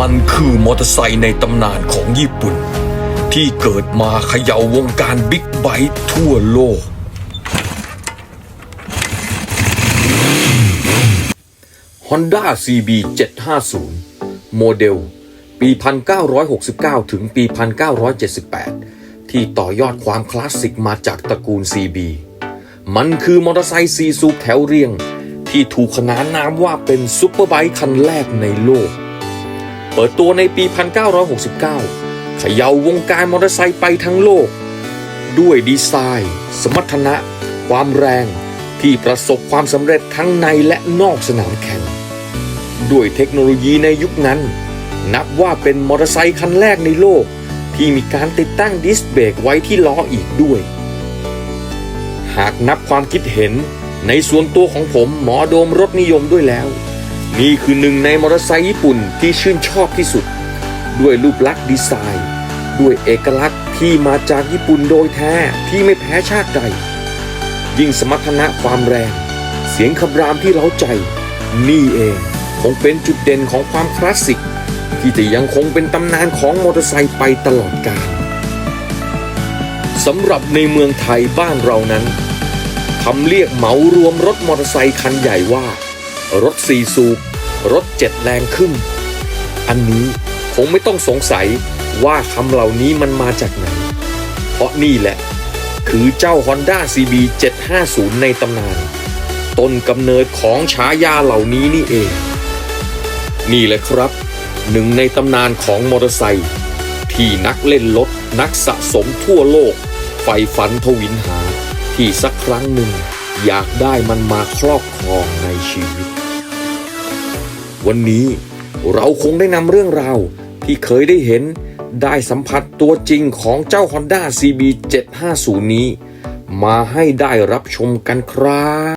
มันคือมอเตอร์ไซค์ในตำนานของญี่ปุ่น ที่เกิดมาเขย่าวงการบิ๊กไบค์ทั่วโลก Honda CB 750 โมเดล ปี 1969 ถึงปี 1978 ที่ต่อยอดความคลาสสิกมาจากตระกูล CB มันคือมอเตอร์ไซค์ซีซูปแถวเรียง ที่ถูกขนานนามว่าเป็นซุปเปอร์ไบค์คันแรกในโลก เปิดตัวในปี 1969 เขย่าวงการมอเตอร์ไซค์ไปทั้งโลก ด้วยดีไซน์ สมรรถนะ ความแรง ที่ประสบความสำเร็จทั้งในและนอกสนามแข่ง ด้วยเทคโนโลยีในยุคนั้น นับว่าเป็นมอเตอร์ไซค์คันแรกในโลก ที่มีการติดตั้งดิสเบรกไว้ที่ล้ออีกด้วย หากนับความคิดเห็นในส่วนตัวของผมหมอโดมรถนิยมด้วยแล้ว นี่คือหนึ่งในมอเตอร์ไซค์ญี่ปุ่นที่ชื่นชอบที่สุด ด้วยรูปลักษณ์ดีไซน์ ด้วยเอกลักษณ์ที่มาจากญี่ปุ่นโดยแท้ที่ไม่แพ้ชาติใด ยิ่งสมรรถนะความแรง เสียงคำรามที่เร้าใจ นี่เองคงเป็นจุดเด่นของความคลาสสิก ที่จะยังคงเป็นตำนานของมอเตอร์ไซค์ไปตลอดกาลสำหรับในเมืองไทยบ้านเรานั้นคำเรียกเหมารวมรถมอเตอร์ไซค์คันใหญ่ว่า รถสี่สูบ รถเจ็ดแรงขึ้น อันนี้คงไม่ต้องสงสัยว่าคำเหล่านี้มันมาจากไหน เพราะนี่แหละ คือเจ้า Honda CB 750 ในตำนาน ต้นกำเนิดของฉายาเหล่านี้นี่เอง นี่แหละครับ หนึ่งในตำนานของมอเตอร์ไซค์ที่นักเล่นรถนักสะสมทั่วโลกใฝ่ฝันทวินหา ที่สักครั้งหนึ่ง อยากได้มันมาครอบครองในชีวิต วันนี้เราคงได้นำเรื่องราวที่เคยได้เห็นได้สัมผัสตัวจริงของเจ้า Honda CB 750 นี้ มาให้ได้รับชมกันครับ